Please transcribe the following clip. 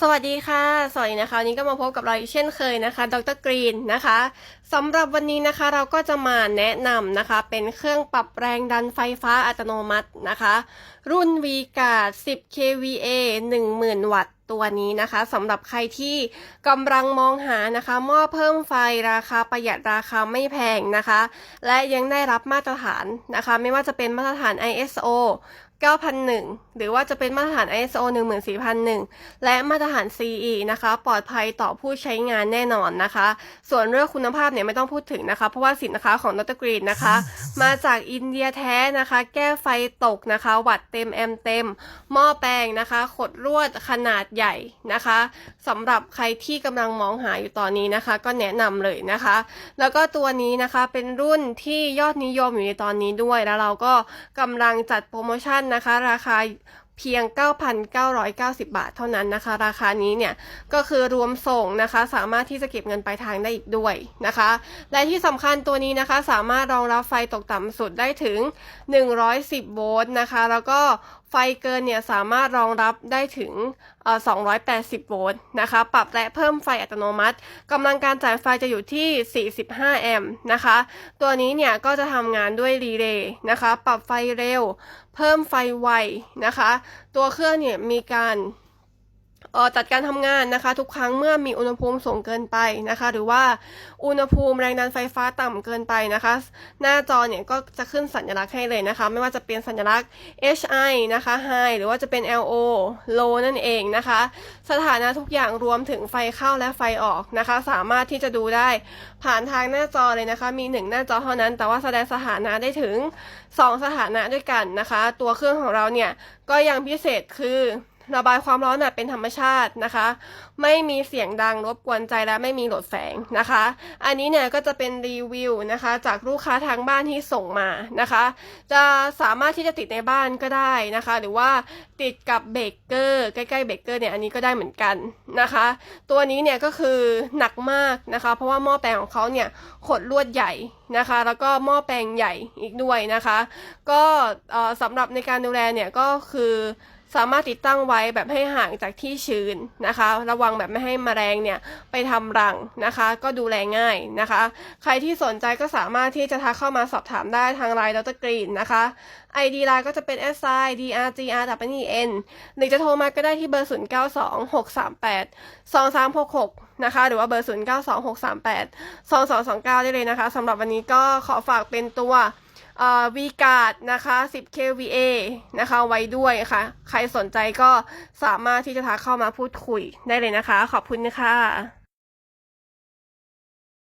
สวัสดีค่ะ สวัสดีนะคะวันนี้ก็มาพบกับเราอีกเช่นเคยนะคะ ดรกรีนนะคะสำหรับวันนี้นะคะเราก็จะมาแนะนำนะคะ เป็นเครื่องปรับแรงดันไฟฟ้าอัตโนมัตินะคะ รุ่น v g a r d 10 kVA 10,000 วัตต์ตัวนี้นะคะสำหรับใครที่กำลังมองหานะคะหม้อเพิ่มไฟราคาประหยัดราคาไม่แพงนะคะ และยังได้รับมาตรฐานนะคะ ไม่ว่าจะเป็นมาตรฐาน ISO 9001 หรือว่าจะเป็นมาตรฐาน ISO 14001 และมาตรฐาน CE นะคะ ปลอดภัยต่อผู้ใช้งานแน่นอนนะคะ ส่วนเรื่องคุณภาพเนี่ยไม่ต้องพูดถึงนะคะ เพราะว่าสินค้าของดรกรีนนะคะ มาจากอินเดียแท้นะคะ แก้ไฟตกนะคะ วัดเต็มแอมเต็ม หม้อแปลงนะคะ ขดลวดขนาดใหญ่นะคะสำหรับใครที่กำลังมองหาอยู่ตอนนี้นะคะ ก็แนะนำเลยนะคะ แล้วก็ตัวนี้นะคะเป็นรุ่นที่ยอดนิยมอยู่ในตอนนี้ด้วย แล้วเราก็กำลังจัดโปรโมชั่นนะคะ ราคาเพียง 9,990 บาทเท่านั้นนะคะ ราคานี้เนี่ยก็คือรวมส่งนะคะ สามารถที่จะเก็บเงินปลายทางได้อีกด้วยนะคะ และที่สำคัญตัวนี้นะคะ สามารถรองรับไฟตกต่ำสุดได้ถึง 110 โวลต์นะคะ แล้วก็ไฟเกินเนี่ยสามารถรองรับได้ถึงเอ่อ280 โวลต์นะคะ ปรับและเพิ่มไฟอัตโนมัติกำลังการจ่ายไฟจะอยู่ที่ 45 แอมป์นะคะ ตัวนี้เนี่ยก็จะทำงานด้วยรีเลย์นะคะ ปรับไฟเร็ว เพิ่มไฟไวนะคะ ตัวเครื่องเนี่ยมีการ จัดการทำงานนะคะ ทุกครั้งเมื่อมีอุณหภูมิสูงเกินไปนะคะ หรือว่าอุณหภูมิแรงดันไฟฟ้าต่ำเกินไปนะคะ หน้าจอเนี่ยก็จะขึ้นสัญลักษณ์ให้เลยนะคะ ไม่ว่าจะเป็นสัญลักษณ์ HI นะคะ High หรือว่าจะเป็น LO Low นั่นเองนะคะ สถานะทุกอย่างรวมถึงไฟเข้าและไฟออกนะคะ สามารถที่จะดูได้ผ่านทางหน้าจอเลยนะคะ มีหนึ่งหน้าจอเท่านั้น แต่ว่าแสดงสถานะได้ถึง 2 สถานะด้วยกันนะคะ ตัวเครื่องของเราเนี่ยก็ยังพิเศษคือ ระบายความร้อนเป็นธรรมชาตินะคะ ไม่มีเสียงดังรบกวนใจและไม่มีโหลดแสงนะคะ อันนี้เนี่ยก็จะเป็นรีวิวนะคะ จากลูกค้าทางบ้านที่ส่งมานะคะ จะสามารถที่จะติดในบ้านก็ได้นะคะ หรือว่าติดกับเบเกอร์ใกล้ๆเบเกอร์เนี่ยอันนี้ก็ได้เหมือนกันนะคะ ตัวนี้เนี่ยก็คือหนักมากนะคะ เพราะว่าหม้อแปลงของเขาเนี่ยขดลวดใหญ่นะคะ แล้วก็หม้อแปลงใหญ่อีกด้วยนะคะ ก็สำหรับในการดูแลเนี่ยก็คือ สามารถติดตั้งไว้แบบให้ห่างจากที่ชื้นนะคะ ระวังแบบไม่ให้แมลงเนี่ยไปทำรังนะคะ ก็ดูแลง่ายนะคะ ใครที่สนใจก็สามารถที่จะทักเข้ามาสอบถามได้ทางไลน์ดรกรีนนะคะ ID ไลน์ก็จะเป็น s i d r g r w e n หรือจะโทรมาก็ได้ที่เบอร์ 0 9 2 6 3 8 2 3 6 6 นะคะ หรือว่าเบอร์ 0 9 2 6 3 8 2 2 2 9 ได้เลยนะคะสำหรับวันนี้ก็ขอฝากเป็นตัว วีการ์ดนะคะ 10 kVA นะคะ ไว้ด้วยค่ะ ใครสนใจก็สามารถที่จะทักเข้ามาพูดคุยได้เลยนะคะ ขอบคุณนะคะ